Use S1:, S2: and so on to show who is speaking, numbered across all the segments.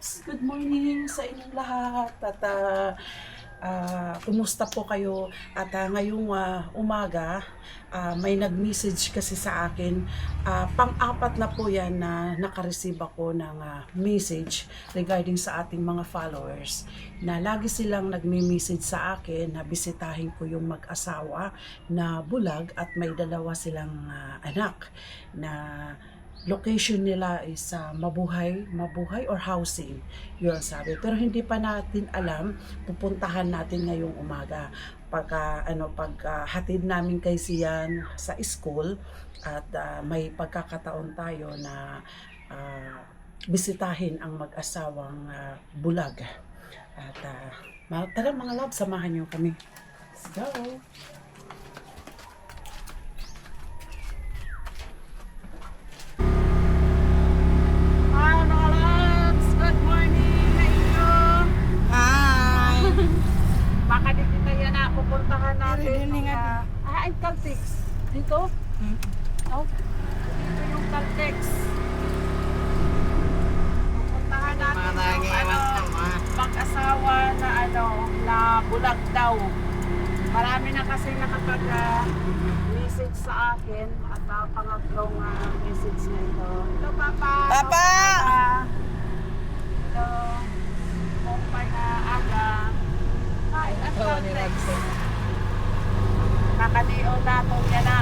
S1: Loves! Good morning sa inyong lahat at ah, ah, kumusta po kayo at ah, ngayong ah, umaga ah, may nag-message kasi sa akin Ah, pang-apat na po yan na nakareceive ako ng ah, message regarding sa ating mga followers na lagi silang nagme-message sa akin na bisitahin ko yung mag-asawa na bulag at may dalawa silang ah, anak na location nila is sa mabuhay, mabuhay or housing. Yun sabi. Pero hindi pa natin alam, pupuntahan natin ngayong umaga. Pagka, ano, pagka hatid namin kay Sian sa school at ah, may pagkakataon tayo na ah, bisitahin ang mag-asawang ah, bulag. At uh, tara mga love, samahan niyo kami. Let's go! Pupuntahan natin. Mga- Ah, ay, Caltex. Dito? Oh, dito yung Caltex. Pupuntahan natin
S2: Marami
S1: yung ano, mag-asawa na ano, na bulag daw. Marami na kasi nakapag ah, message sa akin at uh, pangatlong ah, message na ito. Hello, Papa!
S2: Papa!
S1: Hello. Kumpay na aga. Hi, at. Kakaliw na to niya na.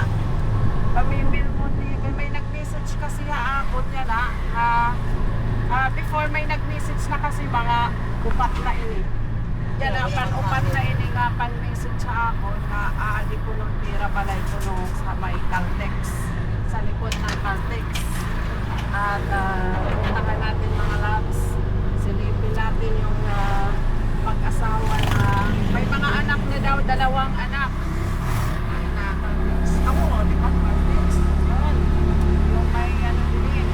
S1: Pamimil mo ni may nag-message kasi ha ako niya na na ah, before may nag-message na kasi mga upat na ini. Yan na pan upat na ini nga pan message sa ako na aali ko ng pira balay ko no sa may Caltex sa likod ng Caltex. At uh, puntahan natin mga labs. Silipin natin yung ah, mag-asawa na may mga anak na daw, dalawang anak. Ako, di ba. Yung may ano din.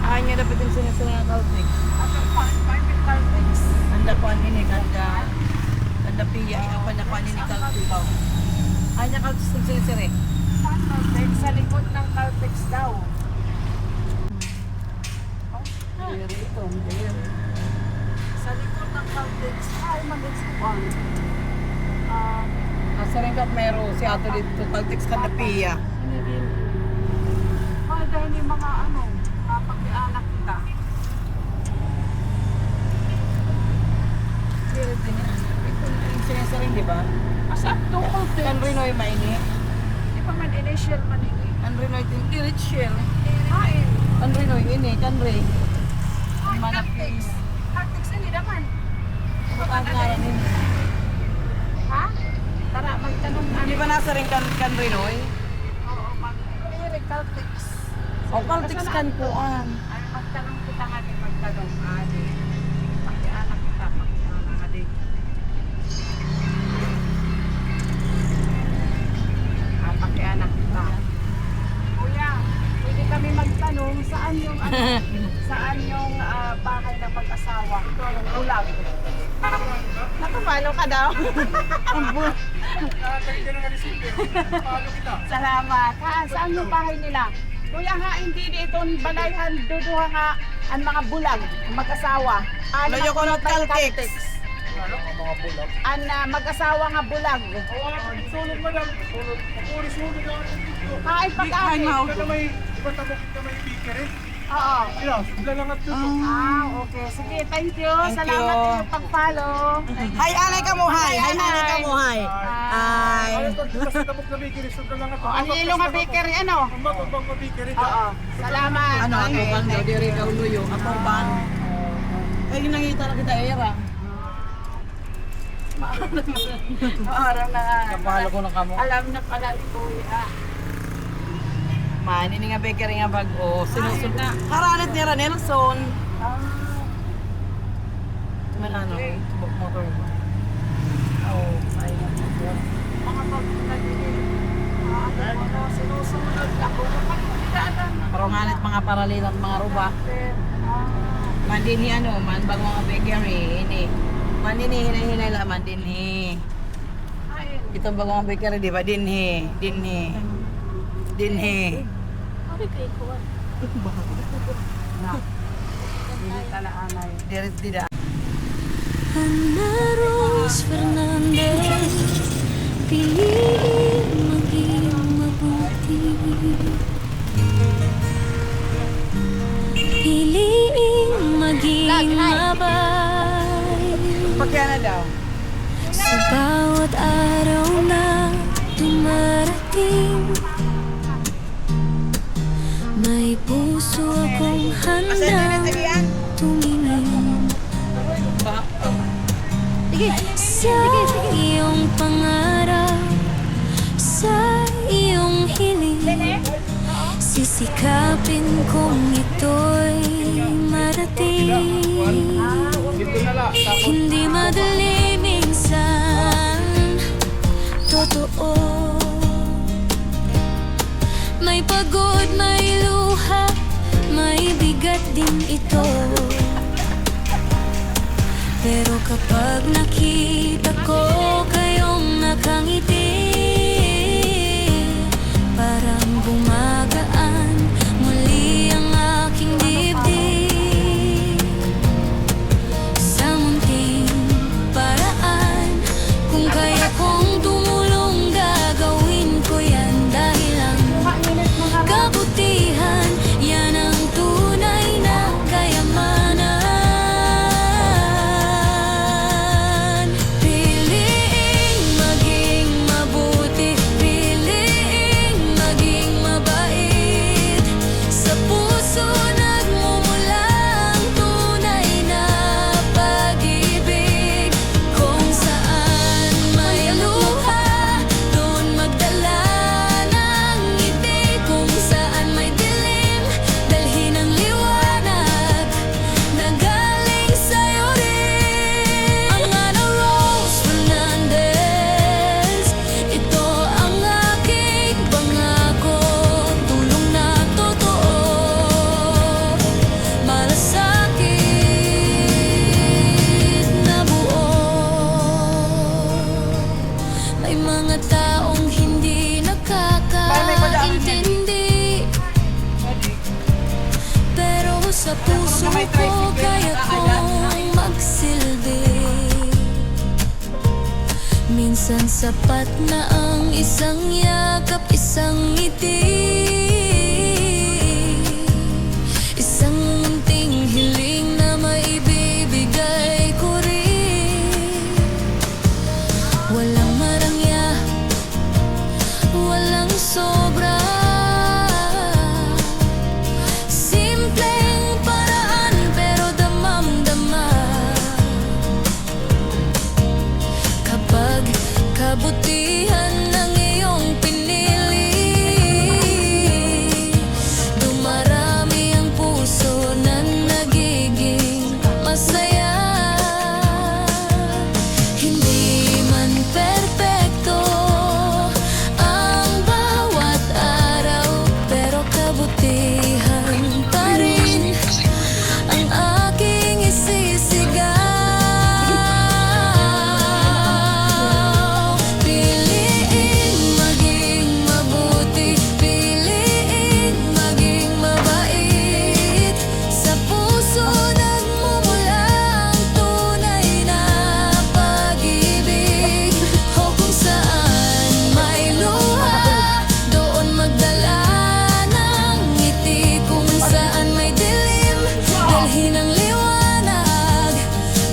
S2: Ah, niya dapat yung sinasala ng Caltex.
S1: At ang pan, pan with Caltex.
S2: Anda po ani ni Kanda. Kanda piya, ikaw pa na po ani ni Caltex. Ah, niya Caltex sinisiri.
S1: Saan Caltex? Sa likod ng Caltex daw. Oh, diri ito, diri. Sa likod ng Caltex, ay mag-exkuan. Ah,
S2: Nasa rin kat meron si Ato dito.
S1: Hindi din. Mga dahil yung mga ano, kapag-anak kita.
S2: Pero din yan. Yung sinisiri, di ba?
S1: Asa to Caltex?
S2: Kan Rinoy maini.
S1: Di pa man initial man ini.
S2: Kan Rinoy tin Dirit Shell.
S1: Hain.
S2: Kan Rinoy ini, kan Ray.
S1: Ay,
S2: Manap
S1: Caltex. Caltex ini naman.
S2: Yan ini?
S1: Ha? Tara, magtanong
S2: Di ba nasa rin kan, kan Rinoy?
S1: Oo, mag Pero Caltex.
S2: O Caltex kan kuan.
S1: Ay, magtanong kita nga magtanong. Salamat. Ha, saan yung bahay nila? Kuya ha, hindi dito balayhan, duduha nga ang mga bulag, ang mag-asawa. Ano
S2: Layo ko ng
S1: may
S2: Caltex.
S1: Ang ah, mag-asawa nga bulag.
S3: Sulod madam, sulod. Puri sulod lang ako.
S2: Mau.
S3: Ito na may, iba tabok ka may speaker eh.
S1: Oo.
S3: Sila, sudla lang at.
S1: Ah, okay. Sige, thank you.
S2: Thank
S1: Salamat
S2: you.
S1: sa pag-follow.
S2: Hi, anay ka mo, hi. Hi, nanay ka mo, hi.
S3: Ano dito sa tabok na bakery, lang at
S1: O, ang ilong nga bakery, ano?
S3: Ang matubang pa bakery.
S1: Oo. Salamat.
S2: Ano, ako
S1: Okay,
S2: ban daw, diri ka uluyo. Ako ban. Ay, nangita na kita, era.
S1: Araw na.
S2: Kapalo ko na kamo.
S1: Alam na pala ni Kuya.
S2: Man, ini nga bakery nga bago. Sinusunod.
S1: Ah,
S2: Haralit ni Nelson.
S1: Ah.
S2: Man, ano,
S1: Okay.
S2: tubok motor mo. Oh, ay.
S1: Mga pag nagiging uh, ano ko, sinusunod ako kapag kumidaanan
S2: Parongalit mga paralilang mga ruba. Man din ano, man bago mga bakery. Ini. Man din hinay-hinay la man din
S1: ayun.
S2: Ito bago mga bakery, di ba? Din hi. Din hi. Din hi.
S1: Ano kay Kuya?
S2: Na.
S4: Tanaanay. Diri dira.
S5: Ana Rose Fernandez Piliin maging mabuti. Piliin maging mabay.
S4: Pagkaya na daw.
S5: Sa bawat araw na dumarating May puso akong handang tumingin. Sa iyong Sisikapin kong ito'y marating. Hindi madali minsan Totoo. May pagod, may luha May bigat din ito. Pero kapag nakita ko kayong nakangiti Parang bumagaan mga taong hindi nakakaintindi. Pero sa puso ko kaya kong magsilbi. Minsan sapat na ang isang yakap, isang ngiti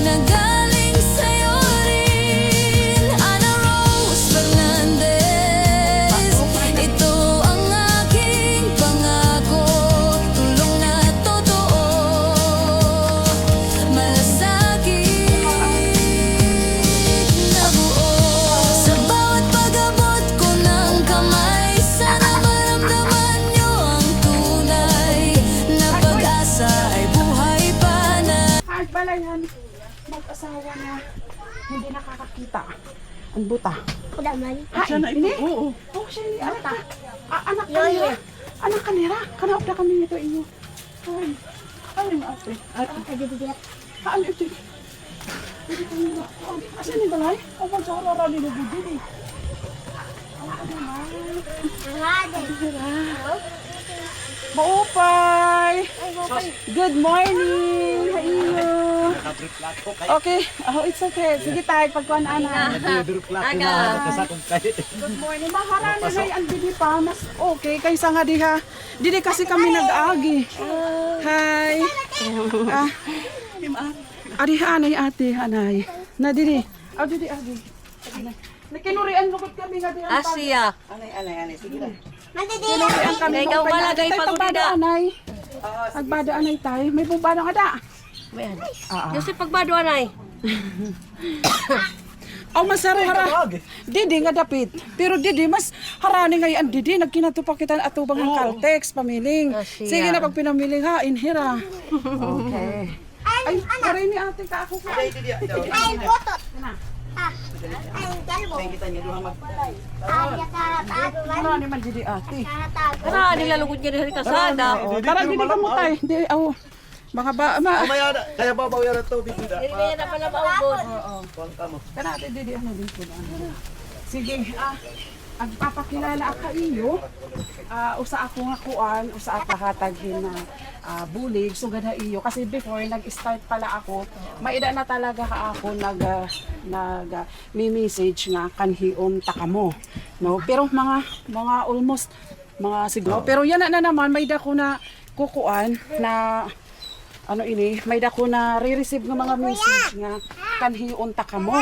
S5: 지나가 hindi
S1: nakakakita. Ang buta. Ha, siya na ito. Oo. Oo, siya ni anak. Ah, anak kanira. Anak kanira. Kanaop na kami nito inyo. Ay, ay, ate. Ate. Haan ito. Hindi kami na. Asa ni balay? O magsarara ni Lugudin eh. Maupay! Good morning! iyo. Okay, oh, it's okay. Sige tayo, pagkuhan ana. Good morning. Maharani na ang didi pa. Mas okay kaysa nga diha. Didi kasi kami nag-agi. Hi. Ah. Adi anay ate, anay. Na didi. Ah, didi agi. Nakinurian lugod kami nga diha.
S4: Asia.
S1: Kinurian kami.
S4: Ikaw malagay pag
S1: Pagbada
S4: unida.
S1: anay. Pagbada anay tayo. May bubada nga da.
S4: Mayan.
S1: Ah, ah.
S4: Yung si pagbaduan ay.
S1: Aw masaro hara. Didi nga dapit. Pero didi mas harani nga yan didi nagkinato pa kita atubang ng Caltex pamiling.
S4: Ah, siya.
S1: Sige na pag pinamiling ha inhira. Okay. Ay, aray ni ate ka ako ko.
S6: Ay, botot. Ah, ay, kalbo.
S1: Harani man didi ate.
S4: Tara, nilalugod niya rin sa kasada.
S1: Oh, tara didi ka mo tay. Di aw. Baka ba ma
S7: Mamaya na, kaya babaw yan ito, bibida.
S4: Hindi kaya na pala maubod.
S7: Kuwan ka mo.
S1: Kana ate didi ano dito ano. Sige, ah agpapakilala ako iyo. Ah usa ako nga kuan, usa ako hatagin na ah, bulig sugad na iyo kasi before nag-start pala ako, maida na talaga ka ako nag ah, nag ah, may message nga kanhiom takamo. No, pero mga mga almost mga siguro. Pero yan na, na naman may dako na kukuan na ano ini, may dako na re-receive ng mga message nga kanhiom takamo.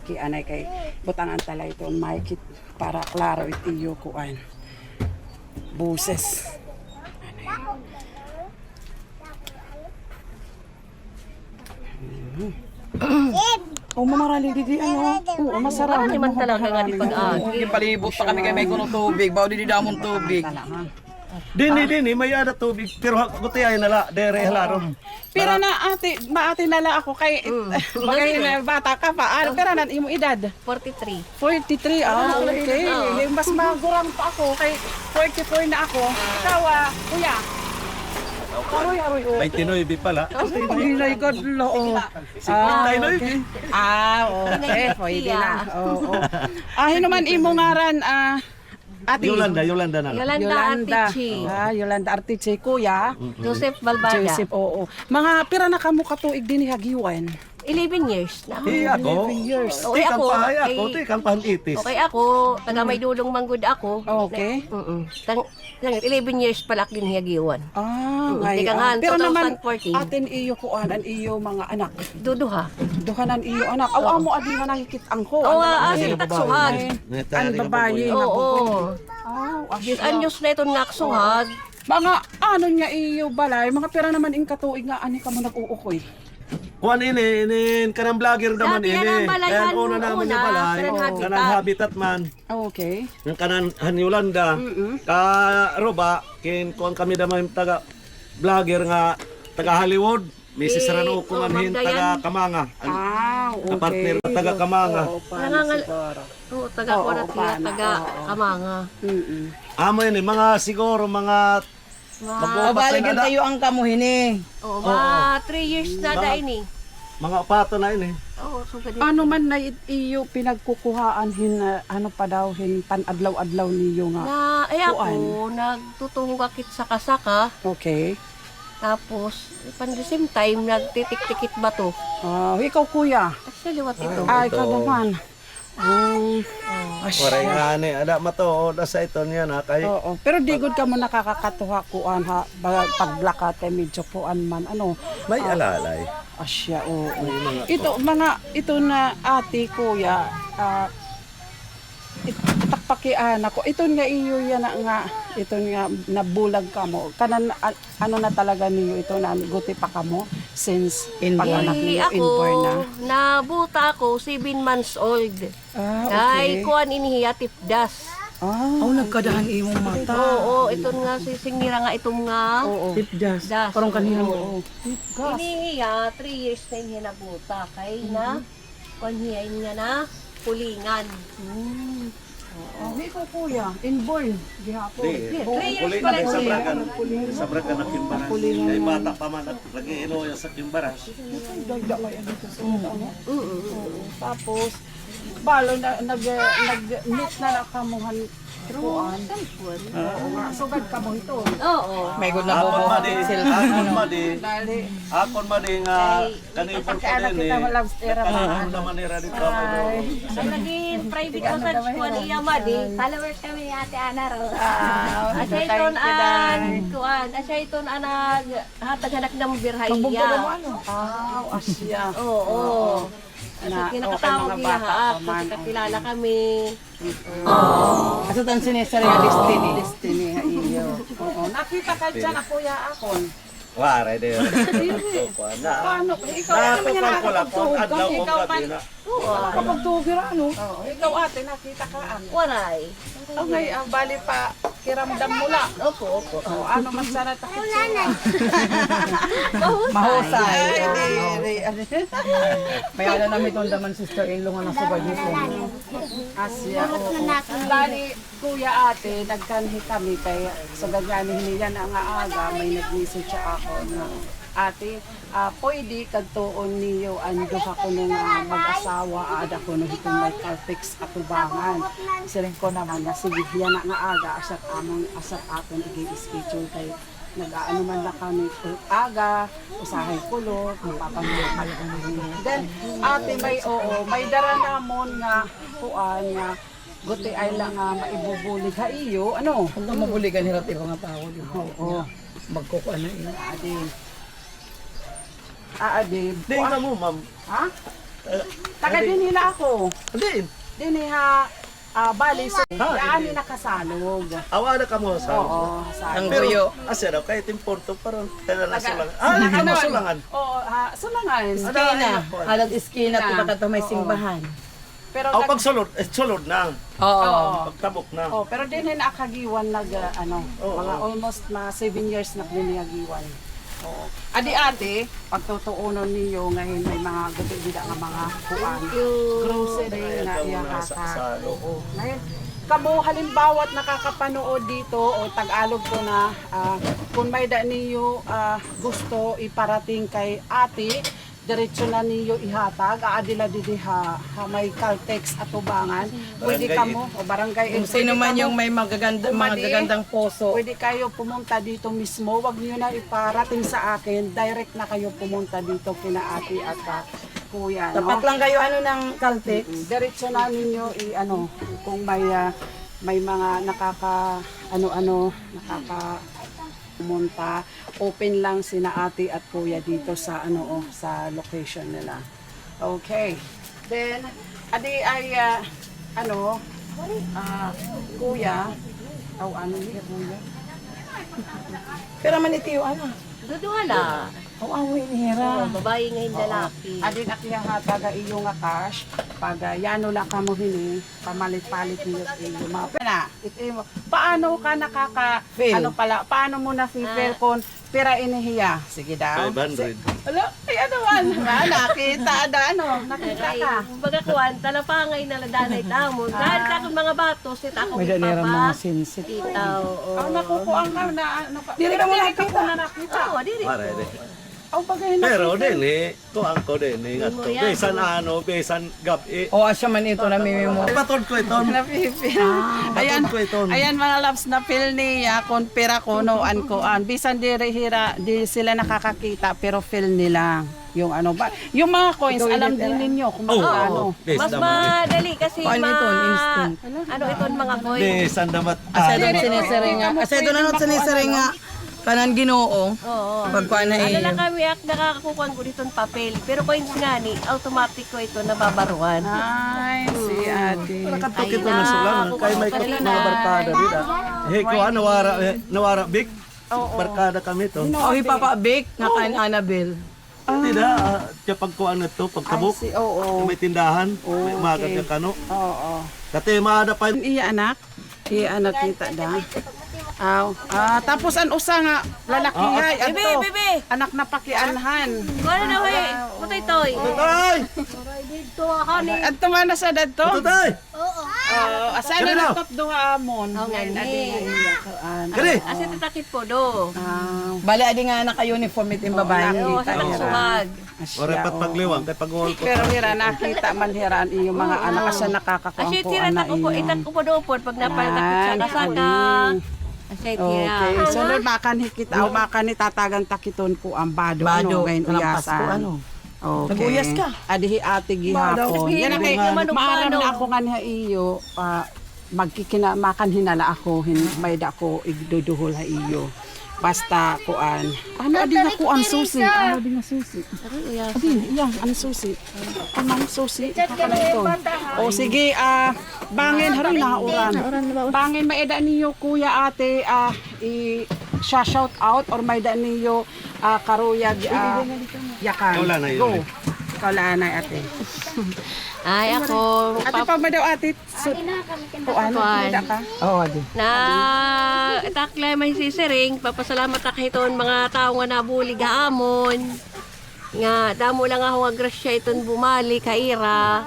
S1: Okay, anay kay butangan tala ito maikit para klaro itiyo kuan. Buses. Oh, mamarali didi ano? Oo, masarap.
S4: Marami man talaga nga di pag-agi.
S2: Yung palibot pa kami kay may kunong tubig, bawa di damon tubig.
S7: Dini, dini, may ada tubig. Pero guti ay nala, dere halaro.
S1: Pero na ate, maate nala ako kay bagay na bata ka pa. Ano pero nan imo edad?
S4: 43.
S1: 43. Ah, okay. Eh, Mas magurang pa ako kay 44 na ako. Ikaw, ah, kuya. Aroy, aroy, oh.
S7: May tinoybi pala.
S1: Ay, God, lo. Ah, okay. Ah, okay. Pwede na. Oo. Oh, Ah, hinuman imo ngaran, ah, ate.
S7: Yolanda, Yolanda na lang.
S4: Yolanda Artichi.
S1: Ah, Yolanda Artiche, kuya.
S4: Joseph Balbada.
S1: Joseph, oo. Mga pira na kamo katuig din ni Hagiwan.
S4: 11 years na.
S7: Eh, ako.
S1: years.
S4: Okay,
S7: Tikang
S4: ako.
S7: pahay ako,
S4: eh,
S7: tikang pahantitis.
S4: Okay ako, taga may dulong manggod ako.
S1: Okay.
S4: Mm Tang, tang 11 years pala din hiyagiwan.
S1: Ah,
S4: Mm,
S1: ngay.
S4: di ka
S1: ah. Pero naman
S4: 2014.
S1: atin iyo kuan an iyo mga anak.
S4: Duduha.
S1: Duhanan iyo anak. Aw amo adi nga nakikit ang ko.
S4: Oo, ah,
S1: na-
S4: si taksuhan.
S1: Ang babae nga
S4: Oo.
S1: bukod. Ah,
S4: Yes, anyos na itong naksuhan.
S1: Mga ano nga iyo balay, mga pera naman ing katuig nga ani ka mo nag-uukoy.
S7: Kuan ini, ini kanang vlogger naman
S4: Dati yan
S7: ini.
S4: ang balayan
S7: Ayan, una naman
S4: una,
S7: yung balay.
S4: kanang habitat.
S7: Kanang habitat man.
S1: Ah, Okay.
S7: Yung kanan han Yolanda. Ka Roba, kin kuan kami naman yung taga vlogger nga taga Hollywood. Mrs.
S4: Eh,
S7: Rano ko
S4: oh,
S7: manhin
S4: Magdayan.
S7: taga Kamanga. Ang
S1: Ah, okay.
S7: partner taga Kamanga.
S1: Oo, paano
S4: Nangangal-
S1: siguro.
S4: Oo, taga
S1: Oo, paano,
S4: taga
S1: oo.
S4: Kamanga.
S1: Mm-mm.
S7: Amo yun eh, mga siguro mga
S4: Mga,
S7: mag-upat na na,
S2: tayo ang kamuhini.
S4: oh, mga 3 years na da ini.
S7: mga upato na yun eh.
S4: Oo, so.
S1: Ano man na it- iyo pinagkukuhaan hin ah, ano pa daw hin pan-adlaw-adlaw niyo nga.
S4: Na, ay ako, nagtutungakit sa kasaka.
S1: Okay.
S4: Tapos, pan the same time, nagtitik-tikit ba to?
S1: Ah, ikaw kuya.
S4: Actually, what ito?
S1: Ay, ikaw naman. Um,
S7: Waray nga ni, ada mato, da sa ito niya na kay
S1: Oo. Pero di good ka mo nakakakatuha kuan ha. Baga- Paglakate medyo kuan man. Ano?
S7: may alalay.
S1: Asya, oo. Ito, mga, ito na ate, kuya, ah, it, takpakian ako. Ito nga iyo yan na nga, ito nga nabulag ka mo. Kanan, a- ano na talaga niyo ito na guti pa ka mo since
S4: Eh,
S1: niyo,
S4: ako,
S1: inborn na.
S4: nabuta ako, 7 months old.
S1: Ah,
S4: Ay,
S1: okay.
S4: kuan inihiya tipdas.
S1: Ah,
S2: Oh, nagkadahan imong mata.
S4: Oo, ito nga si singira nga itong nga.
S1: oo.
S2: Tipdas.
S4: Das.
S2: Parang kanina
S1: Oo. Gas.
S4: Inihiya, 3 years na inihiya nabuta. Kay na, kuan hiya niya na, pulingan.
S1: Oh, ikaw kuya, inborn. Gihapon.
S4: Three years pala
S7: sa
S4: ito.
S7: bragan, sa bragan na kimbaras. Kay bata pa man at lagi yan sa kimbaras.
S1: Dagda may ano to sa ano. Oo. Tapos balo na nag nag meet na lang kamuhan kuan. Oo nga, sugad ka mo ito.
S4: Oo.
S2: May good na bobo.
S7: ma di, akon ma di, akon ma di nga kanipon ko
S1: Pagkaanak
S7: din
S1: kita
S7: eh.
S1: love stera
S7: Kanipon naman nira dito.
S1: Ay.
S4: Naging private ko ni Yamadi.
S6: Followers kami ni Ate Ana ro.
S1: Ah,
S4: Asya iton an, kuan, asya iton an nag hatag hanak ng birhaiya.
S1: Ah, asya.
S4: Oo.
S1: Na, okay, mga
S4: niya
S1: bata
S4: ha,
S1: pa man.
S4: kasi kakilala kami.
S2: Asa tan sinesari nga destiny.
S1: Destiny ha iyo. Oo, nakita ka dyan, ako ya akon.
S7: Wala de. Na.
S1: Paano? Ikaw
S7: Na
S1: naman
S7: ko
S1: yan
S7: ko lang kung adlaw ko
S1: Ikaw pa.
S7: Kadina.
S1: Kapag tugir ano? Oo, ikaw ate, nakita ka ako.
S4: Waray.
S1: Okay, ang bali pa, kiramdam mo lang.
S4: Opo, opo.
S1: O, ano man sana takot
S2: Mahusay.
S1: Ay, di, di,
S2: May ala namin itong daman sister-in-law nga nasubad niyo.
S1: Asya, oo. Bali, kuya ate, nagkanhi kami kaya sa gagani niya na nga aga, may nag-message siya ako na ate, ah, pwede kagtuon niyo ando ako nung ah, mag-asawa ada ko nung hitong may kalpix atubangan. Siling ko naman na sige yan na nga aga asat among asat aton i-schedule kay nag-aano man na kami aga, usahay kulot, mapapanood Then, ate may oo, may dara namon nga kuan nga guti ay lang nga maibubulig ha iyo. Ano?
S2: Kung ka mabuligan hirap ibang nga tao. di ba?
S1: Oo.
S2: Magkukuan na yun.
S1: Adi. Ah, adi.
S7: Di ka mo ma'am.
S1: Ha? Taga din nila ako.
S7: Di.
S1: Din ha, ah, bali sa yaani nakasalog.
S7: Awa na ka mo sa.
S1: Oo, sa
S2: Ang
S7: Pero
S2: guyo.
S7: asa daw kahit importo parang kaya na sulangan. Ah, naka mo sulangan.
S1: Oo, ha, sulangan.
S2: Iskina. Halag iskina. Ito ka may simbahan.
S1: Pero
S7: Aw pag sulod, eh, sulod na.
S2: Oo.
S1: Oo.
S7: Pagtabok na.
S1: Oh, pero din na akagiwan nag ah, ano,
S7: Oo.
S1: mga almost na 7 years na diniagiwan. Oo. Adi ate, pagtutuunon niyo ngayon may mga gabi dida nga mga kuan. Grocery na iya
S7: muna sa, sa
S1: hata.
S7: oo.
S1: Ngayon, kamo halimbawa at nakakapanood dito o Tagalog ko na ah, kung may da niyo ah, gusto iparating kay ate, diretso na niyo ihatag, aadila didi ha, ha may Caltex at ubangan. Pwede
S7: Barangay
S1: kamo o barangay
S2: Kung sino man
S1: kamo-
S2: yung may magaganda, mga
S1: Umali.
S2: gagandang poso.
S1: Pwede kayo pumunta dito mismo. Huwag niyo na iparating sa akin. Direct na kayo pumunta dito kina ate at ah, kuya.
S2: Tapat
S1: No?
S2: lang kayo ano ng Caltex.
S1: Diretso na ninyo i ano kung may ah, may mga nakaka ano-ano nakaka pumunta open lang sina ate at kuya dito sa ano oh, sa location nila. Okay. Then adi ay ah, ano ah, kuya o ano niya kuya
S2: Pero man itiyo ano.
S4: Duduha na.
S2: Ang away ni Hera.
S4: Oo, babae ngayon lalaki.
S1: Adin akiya ha taga iyo nga cash pag yano lang ka mo hini pamalit-palit niyo iyo mga pera ito mo paano ka nakaka
S2: Feel.
S1: ano pala paano mo na feel kung pera inihiya sige daw
S7: 500.
S1: Ala, ay ano man ha, nakita ada ano nakita
S4: Ay,
S1: ka
S4: baga kuan, talapangay na ladanay tamon. Dahil ka akong mga batos, ito ako
S2: May ganira mga sinsit.
S4: Kita, oo.
S1: ang nakukuha ka na ano ka
S2: Dili ka mo nakita.
S1: mo na nakita
S4: Oo, dili.
S7: Para de.
S1: Aw bagay na
S7: Pero din eh, kuang ko din eh. Nga to.
S4: Mo yan.
S7: Besan ano, besan gabi.
S2: O asya man ito na may mo.
S7: Patod ko ito.
S1: napipil ayan
S7: Patod ko ito.
S1: Ayan mga loves na feel niya kung pera ko no an ko an bisan di hira di sila nakakakita pero feel nila yung ano ba yung mga coins alam din ninyo kung
S7: Oh,
S1: magkano
S7: oh, bes
S4: Mas
S7: naman.
S4: madali kasi
S2: Paano
S4: ma...
S2: ito? Instant.
S4: Ano ito mga coin?
S7: Besan damat.
S2: Asa
S7: ah,
S2: doon siniseringa. Asa doon ano siniseringa. Kanan ginoo.
S4: Oo.
S2: Pagkuan na
S4: Ano
S2: iyo.
S4: lang kami ak nakakakukuha ko dito ng papel. Pero coins nga ni, automatic ko ito nababaruan.
S1: ay si ate
S7: Nakatok ito na sulangan. Kay may kap- mga barkada dito. Hey, ko ano, nawara, eh, nawara, big. Barkada kami to.
S2: O nga kan Annabel.
S7: Hindi na, ah, siya pag ko ano to, pagtabok.
S1: si oo
S7: May tindahan, may umagat
S1: okay.
S7: ka kano.
S1: oo
S7: Dati maada pa
S1: iya anak iya anak kita da Aw. Ah, tapos an usa nga lalaki
S7: Ah,
S1: ay
S4: Bibi,
S1: adto.
S4: bibi.
S1: Anak na pakianhan.
S4: Ano na way? Putay toy.
S7: Tutay!
S6: Dito ako ni.
S1: Adto man na sa dadto.
S7: Tutay!
S1: Oh, asa na
S7: na?
S1: natot duha amon.
S4: Oh, ngani.
S7: Kani!
S4: Asa tatakit po do.
S1: Ah,
S2: Bali, adi nga naka-uniform itim babae.
S4: Oo, sa
S1: Kita
S4: nagsuhag.
S7: O repat pagliwang kay pag-uol ko.
S1: Pero hira nakita man hiraan iyo mga anak asa nakakakuha ko
S4: tira
S1: ana
S4: ta ko po itak ko po do pag napalatakit sa kasaka. Asya tira.
S1: Okay, sunod makan hikit aw makan ni tatagan takiton ko ang bado,
S2: Bado,
S1: ano ngayon
S2: kanang
S1: uyasan.
S2: Ano?
S1: Okay.
S2: Nag-uyas ka?
S1: Adihi ate gihapon.
S4: Bado.
S1: Yan ang kay
S4: Naman ang
S1: maaram
S4: pano.
S1: na ako nga niya iyo ah, magkikina makan hinala ako hin may da ko igduduhol ha iyo. Basta kuan. Ano adi nga kuan susi? Ano adi nga susi? Adi, iya, ano susi? Ano susi? O sige, ah, bangin haroy na uran. Bangin maeda niyo kuya ate ah i siya shout out or may da niyo ah, karuyag ah, yakan.
S7: Wala na yun.
S1: Go. Ikaw lang na ate.
S4: Ay ako
S1: Ate pa ba daw ate? So, kuan, ka? Oo, adi.
S4: na itakla may sisiring papasalamat ta kahiton mga tao nga nabuli gaamon nga damo lang ako nga grasya iton bumali kaira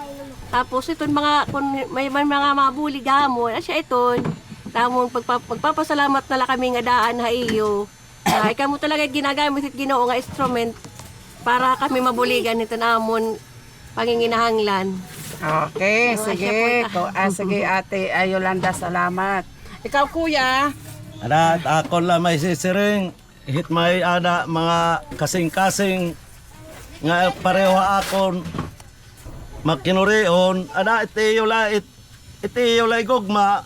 S4: tapos iton mga kun may, may mga mabuli gaamon asya iton tamon pagpa, pagpapasalamat na lang kami nga daan ha iyo ay kamo talaga ginagamit it Ginoo nga instrument para kami mabuligan iton amon panginginahanglan
S1: Okay,
S4: Oh,
S1: sige.
S4: asya po
S1: Ko, ah, sige ate ah, Yolanda, salamat. Ikaw kuya,
S7: Ada ako lang may sisiring. Hit may ada mga kasing-kasing. Nga pareho akon makinurion. Ada itiyo la it itiyo la gugma.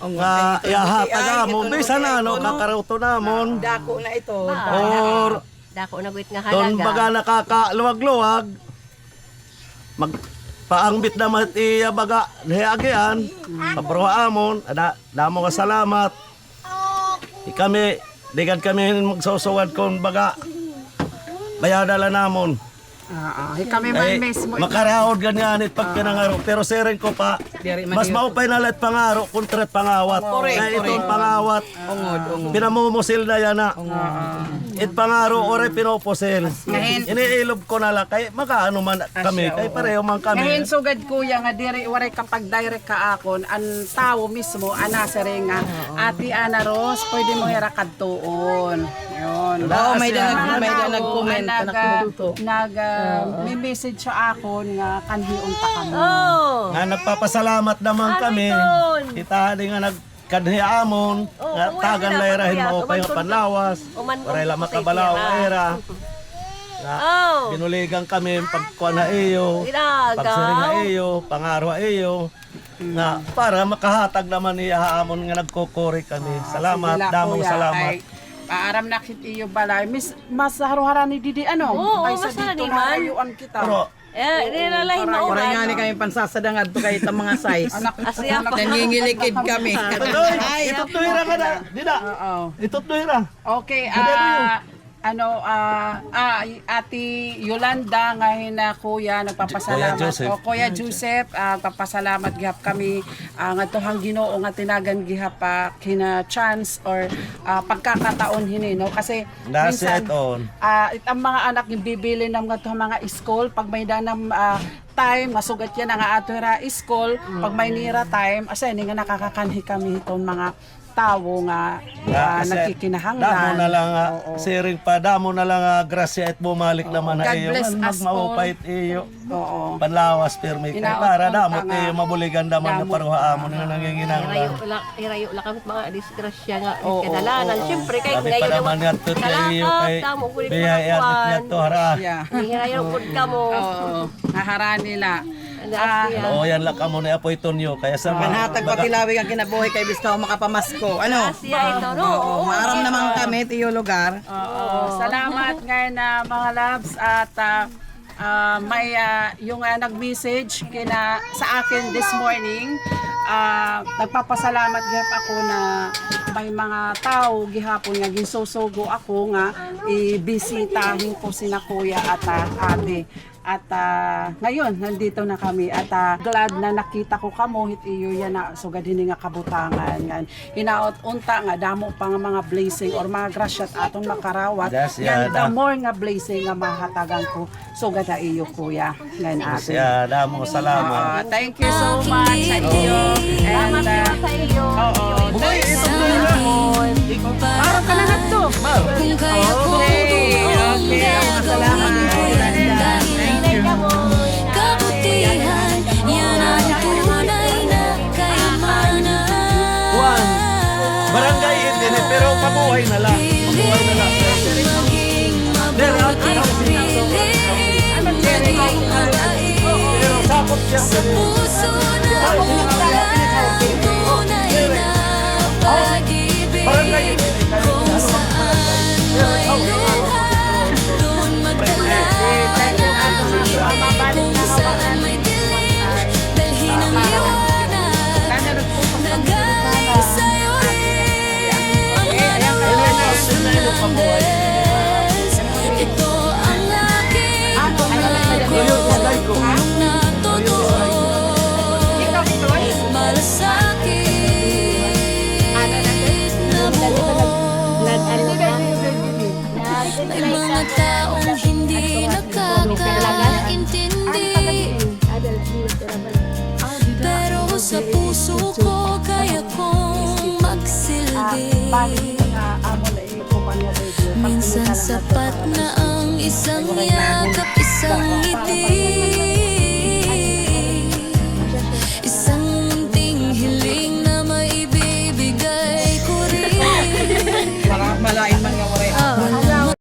S7: Nga yaha taga mo. bisan na no? kakaruto namon
S2: Dako na ito.
S7: or
S4: dako na nga
S7: Don
S4: halaga
S7: baga nakakaluwag-luwag. Mag paangbit na mati baga nihagian. Paproha amon, ada damo nga salamat. Di kami digan kami magsusuwad kon baga bayadala namon.
S1: Ah, ah, kami man
S7: Ay,
S1: mismo.
S7: makaraod ganyanit pag kinangaro. Pero seren ko pa, mas maupay na lahat pangaro kontra pangawat. Kaya itong pangawat, pinamumusil na yan na. It pangaro ore pinopusil. Iniilob ko na lang, kay makaano man kami, kay pareho man
S1: Ngayon
S7: kami.
S1: sugad kuya nga diri waray kapag direct ka akon ang tao mismo ana sa nga Ate Ana Ros pwede mo hira kadtuon. Yun.
S2: Oo, may may
S1: Tao,
S2: nag-comment na
S1: nag,
S2: nakuluto.
S1: nag ah, may message sa akon nga kanhiun ta kami.
S4: oh
S7: Nga nagpapasalamat naman kami. Kita di nga nagkadhi amon, nga
S4: uwi
S7: tagan
S4: sila,
S7: layrahin
S4: kuya.
S7: mo pa yung
S4: Uman-
S7: panlawas. Para lang
S4: uman-
S7: makabalaw era. Nga,
S4: oh
S7: Binuligan kami pagkuha na iyo.
S4: Ilaga.
S7: Pagsiri na iyo, pangaro iyo. Na para makahatag naman niya hamon nga nagkukuri kami. Salamat,
S1: Sila,
S7: damong salamat.
S1: Ay, paaram na kit iyo balay. Miss, mas haruhara ni Didi ano?
S4: Oo,
S1: Kaysa
S4: mas
S1: dito na
S4: man.
S1: ayuan kita.
S7: Pero
S4: Eh, nilalahin mo
S2: Waray nga ni kami pansasadangad to kayo itong mga size.
S4: Asya pa.
S2: Nangingilikid kami.
S7: Ito'y, itutuira ka na. Di na.
S1: Oo.
S7: Itutuira.
S1: Okay, ah ano ah ah, ati Yolanda ngayon na kuya nagpapasalamat
S7: Kuya Joseph.
S1: o Kuya Joseph ah, papasalamat gihap kami ah, nga tohang Ginoo nga tinagan gihap pa kina chance or ah, pagkakataon hini no kasi
S7: That's it on.
S1: ah it ang mga anak yung bibili ng nga to mga school pag may danam ah, time masugat yan ang ato ra school pag may nira time asa ni nga nakakakanhi kami itong mga tao nga ah,
S7: kasi
S1: nagkikinahanglan
S7: Damo na lang, ah,
S1: Oo.
S7: siring pa, damo na lang ah, grasya at bumalik naman na
S1: God
S7: iyo.
S1: bless us
S7: Magmaupait iyo.
S1: Oo.
S7: Panlawas. Kay
S1: Inaot
S7: para
S1: kong
S7: damot
S1: tanga.
S7: iyo, mabuligan daman na
S1: Damot.
S7: paruha amon nga nanginginanglan.
S4: Irayo la, irayo la kami mga disgrasya nga
S1: Oo,
S4: kadalanan.
S1: oo,
S4: Siyempre kay
S7: Kami pa
S4: ngayon
S7: naman nga to kayo kay
S4: tamo kulit
S7: biyayat niya to hara.
S1: Yeah.
S4: Hirayo pud ka mo.
S1: Oo. Nahara nila.
S4: Ano
S1: Ah?
S7: Oo, yan lang kamo ni Apoy Tonyo. Kaya sa
S2: Manhatag patilawig ang kinabuhi kay Bistaw makapamasko. Ano?
S4: Asya ito no.
S2: Oo, maaram naman kami tiyo lugar.
S1: Oo. Salamat ngayon na mga loves at ah, ah, may ah, yung ah, nag-message kina sa akin this morning. ah, nagpapasalamat gihap ako na may mga tao gihapon nga ginsusugo ako nga ibisitahin ko sina kuya at ah, ate. At ah, ngayon, nandito na kami. At ah, glad na nakita ko kamo, hit iyo yan na sugad hini nga kabutangan. Ngan, hinaot unta nga, damo pa nga mga blessing or mga grasya at atong makarawat.
S7: Yes,
S1: Yan,
S7: yan,
S1: the
S7: ah.
S1: more nga blessing nga mahatagan ko, sugad na iyo kuya. Ngayon ate.
S7: Siya, damo salamat.
S1: Ah, thank you so much sa iyo. And, uh,
S4: sa iyo.
S1: Oo. Boy, ito na. Parang ka na na to.
S5: Kung kaya ko
S1: Okay, okay. Salamat.
S5: You Kabutihan Yan ang tunay na kayamanan
S7: Juan, barangay Indine, pero pabuhay na lang. Pabuhay na lang. Siya.
S5: Puso na taong hindi nakakaintindi. Pero sa puso ko kaya kong magsilbi. Minsan sapat na ang isang yakap, isang ngiti